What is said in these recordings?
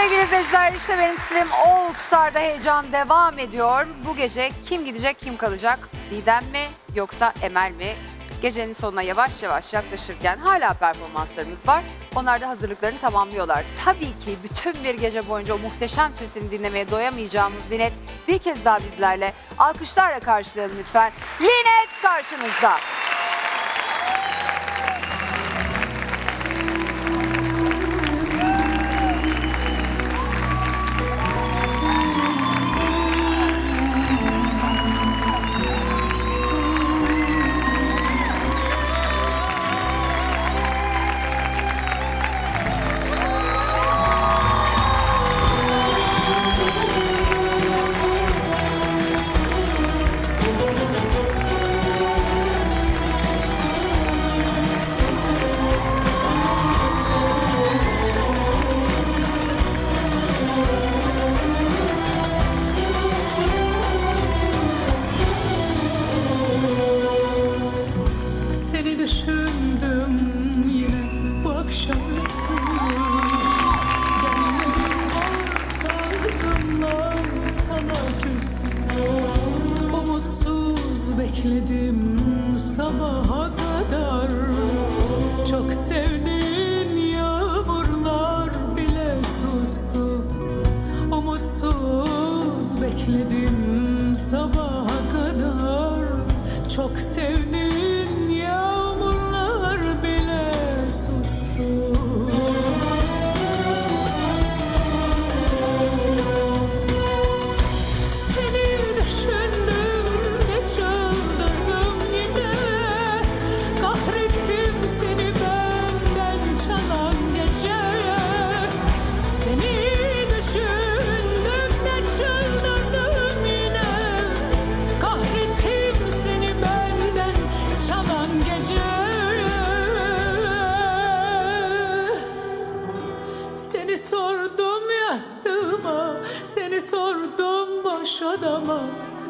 Sevgili izleyiciler işte benim stilim All Star'da heyecan devam ediyor. Bu gece kim gidecek kim kalacak? Didem mi yoksa Emel mi? Gecenin sonuna yavaş yavaş yaklaşırken hala performanslarımız var. Onlar da hazırlıklarını tamamlıyorlar. Tabii ki bütün bir gece boyunca o muhteşem sesini dinlemeye doyamayacağımız Linet bir kez daha bizlerle alkışlarla karşılayalım lütfen. Linet karşınızda. sordum yastığıma Seni sordum boş odama.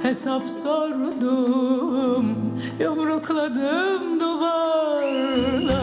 Hesap sordum Yumrukladım duvarla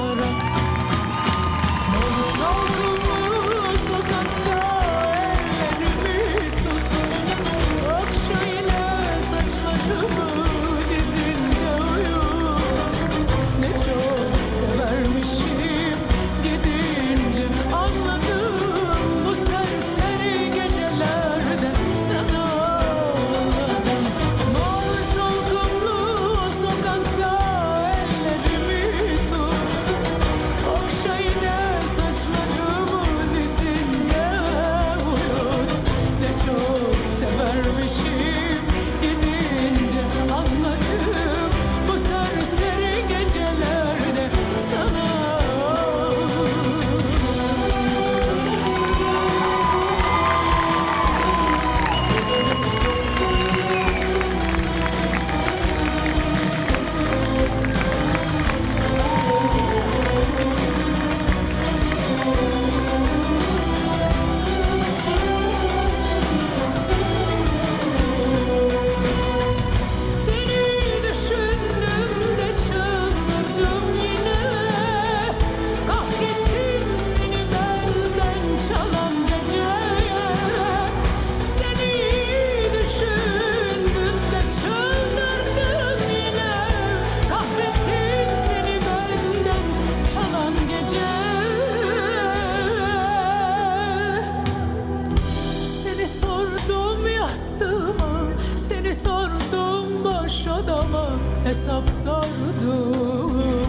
sordum boş odama hesap sordum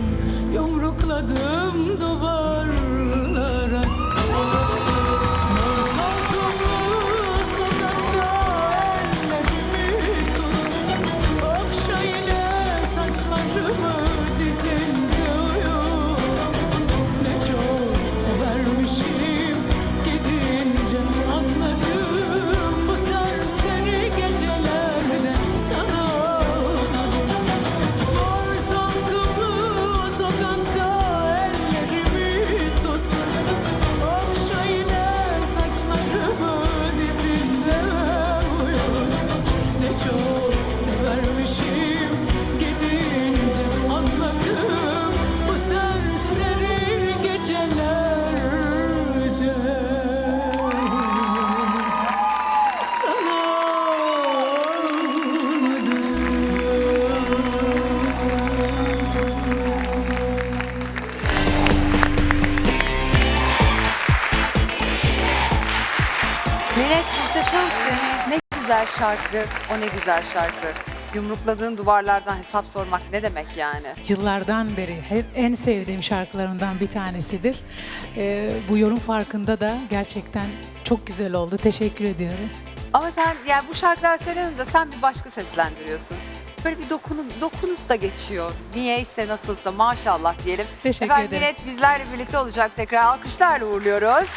Yumrukladım duvar güzel şarkı, o ne güzel şarkı. Yumrukladığın duvarlardan hesap sormak ne demek yani? Yıllardan beri hep en sevdiğim şarkılarımdan bir tanesidir. Ee, bu yorum farkında da gerçekten çok güzel oldu. Teşekkür ediyorum. Ama sen yani bu şarkılar söylediğinde sen bir başka seslendiriyorsun. Böyle bir dokunu, dokunup da geçiyor. Niyeyse nasılsa maşallah diyelim. Teşekkür Efendim ederim. Millet bizlerle birlikte olacak tekrar. Alkışlarla uğurluyoruz.